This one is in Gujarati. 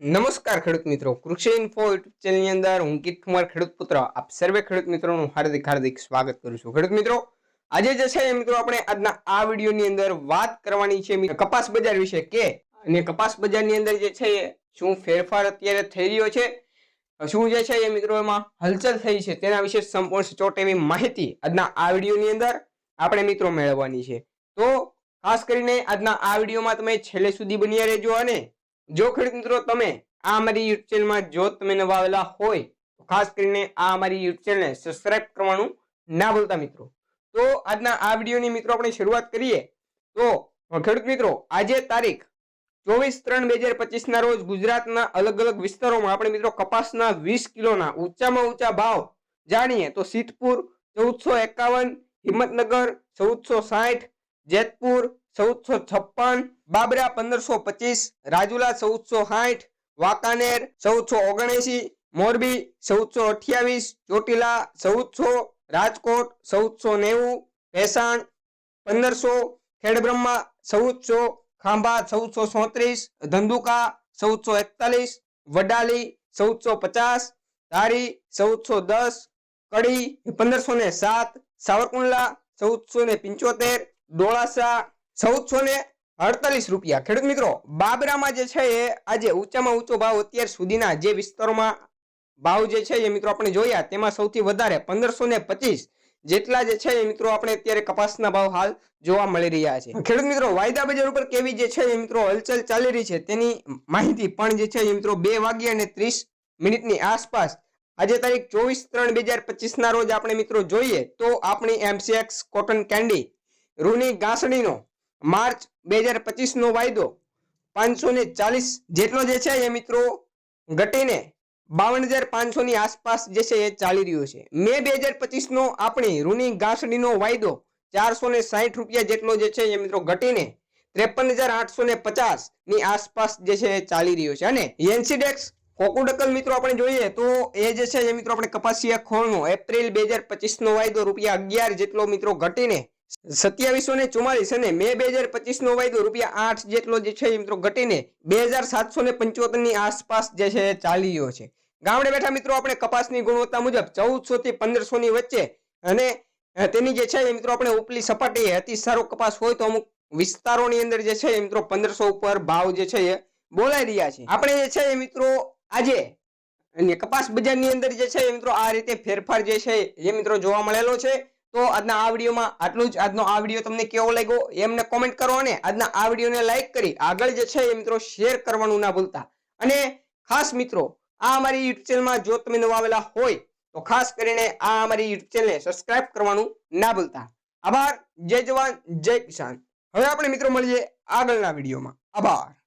નમસ્કાર ખેડૂત મિત્રો. કૃષિ ઇન્ફો યુટ્યુબ ચેનલની અંદર હું કિટ કુમાર ખેડૂત પુત્ર. આપ સર્વે ખેડૂત મિત્રોનું હાર્દિક હાર્દિક સ્વાગત કરું છું. ખેડૂત મિત્રો, આજે જે છે મિત્રો આપણે આજના આ વિડીયોની અંદર વાત કરવાની છે કપાસ બજાર વિશે કે અને કપાસ બજારની અંદર જે છે શું ફેરફાર અત્યારે થઈ રહ્યો છે, શું જે છે એ મિત્રો એમાં હલચલ થઈ છે તેના વિશે સંપૂર્ણ સચોટ એવી માહિતી આજના આ વિડીયોની અંદર આપણે મિત્રો મેળવવાની છે. તો ખાસ કરીને આજના આ વિડીયોમાં તમે છેલ્લે સુધી બન્યા રહેજો અને જો ખેડૂત મિત્રો તમે આ અમારી યુટ્યુબ ચેનલમાં જો તમે નવા હોય, તો ખાસ કરીને આ અમારી યુટ્યુબ ચેનલને સબસ્ક્રાઇબ કરવાનું ના ભૂલતા મિત્રો. તો આજના આ વિડીયોની મિત્રો આપણે શરૂઆત કરીએ. તો ખેડૂત મિત્રો, આજે તારીખ ચોવીસ ત્રણ બે હજાર પચીસના રોજ ગુજરાતના અલગ અલગ વિસ્તારોમાં આપણે મિત્રો કપાસના વીસ કિલોના ઊંચામાં ઊંચા ભાવ જાણીએ તો સિદ્ધપુર ચૌદસો એકાવન, હિંમતનગર ચૌદસો સાઠ, જેતપુર ચૌદસો છપ્પન, બાબરા પંદરસો પચીસ, રાજુલા ચૌદસો સાઠ, વાંકાનેર ચૌદસો ઓગણએસી મોરબી ચૌદસો અઠ્યાવીસ, ચોટીલા ચૌદસો, રાજકોટ ચૌદસો નેવું, ભેસાણ પંદરસો, ખેડબ્રહ્મા ચૌદસો, ખાંભા ચૌદસો સોત્રીસ, ધંધુકા ચૌદસો એકતાલીસ, વડાલી ચૌદસો પચાસ, ધારી ચૌદસો દસ, કડી પંદરસો ને સાત, સાવરકુંડલા ચૌદસો ને પંચોતેર, ડોળાસા ચૌદસો ને અડતાલીસ રૂપિયા. ખેડૂત મિત્રો, બાબરામાં જે છે એ આજે ઊંચામાં ઊંચો ભાવ અત્યાર સુધીના જે વિસ્તારોમાં ભાવ જે છે એ મિત્રો આપણે જોયા, તેમાં સૌથી વધારે પંદરસો ને પચીસ જેટલા જે છે એ મિત્રો આપણે અત્યારે કપાસના ભાવ હાલ જોવા મળી રહ્યા છે. ખેડૂત મિત્રો, વાયદા બજાર ઉપર કેવી જે છે એ મિત્રો હલચલ ચાલી રહી છે તેની માહિતી પણ જે છે એ મિત્રો બે વાગ્યા અને ત્રીસ મિનિટની આસપાસ આજે તારીખ ચોવીસ ત્રણ બે હજાર પચીસના રોજ આપણે મિત્રો જોઈએ તો આપણી એમસીએક્સ કોટન કેન્ડી, રૂની ગાંસડીનો માર્ચ બે હજાર પચીસનો વાયદો પાંચસો ને ચાલીસ જેટલો જે છે એ મિત્રો ઘટીને બાવન હજાર પાંચસોની આસપાસ જે છે એ ચાલી રહ્યો છે. મે બે હજાર પચીસનો આપણી રૂની ગાંસડીનો વાયદો ચારસો ને સાહીઠ રૂપિયા જેટલો જે છે એ મિત્રો ઘટીને ત્રેપન હજાર આઠસો ને પચાસની આસપાસ જે છે એ ચાલી રહ્યો છે. અને એન્સીડેક્સ કોકુડકલ મિત્રો આપણે જોઈએ તો એ જે છે એ મિત્રો આપણે કપાસિયા ખોળનો એપ્રિલ બે હજાર પચીસનો વાયદો રૂપિયા અગિયાર જેટલો મિત્રો ઘટીને સત્યાવીસો ને ચુમાલીસ અને મે બે હજાર પચીસ નો વાયદો રૂપિયા આઠ જેટલો જે છે મિત્રો ઘટીને બે હજાર સાતસો ને પંચોતેરની આસપાસ જે છે એ ચાલી રહ્યો છે. ગામડે બેઠા મિત્રો આપણે કપાસની ગુણવત્તા મુજબ ચૌદસો થી પંદરસો ની વચ્ચે અને તેની જે છે મિત્રો આપણે ઉપલી સપાટી અતિ સારો કપાસ હોય તો અમુક વિસ્તારોની અંદર જે છે મિત્રો પંદરસો ઉપર ભાવ જે છે એ બોલાઈ રહ્યા છે. આપણે જે છે મિત્રો આજે કપાસ બજારની અંદર જે છે મિત્રો આ રીતે ફેરફાર જે છે એ મિત્રો જોવા મળેલો છે. તો આજના આ વિડીયોમાં આટલું જ. આજનો આ વીડિયો તમને કેવો લાગ્યો એમને કોમેન્ટ કરો અને આજના આ વિડીયોને લાઈક કરી આગળ જે છે એ મિત્રો શેર કરવાનું ના ભૂલતા. અને ખાસ મિત્રો, આ અમારી યુટ્યુબ ચેનલમાં જો તમે નવા આવેલા હોય, તો ખાસ કરીને આ અમારી યુટ્યુબ ચેનલને સબસ્ક્રાઇબ કરવાનું ના ભૂલતા. આભાર. જય જવાન. જય કિસાન. હવે આપણે મિત્રો મળીએ આગળના વિડીયોમાં. આભાર.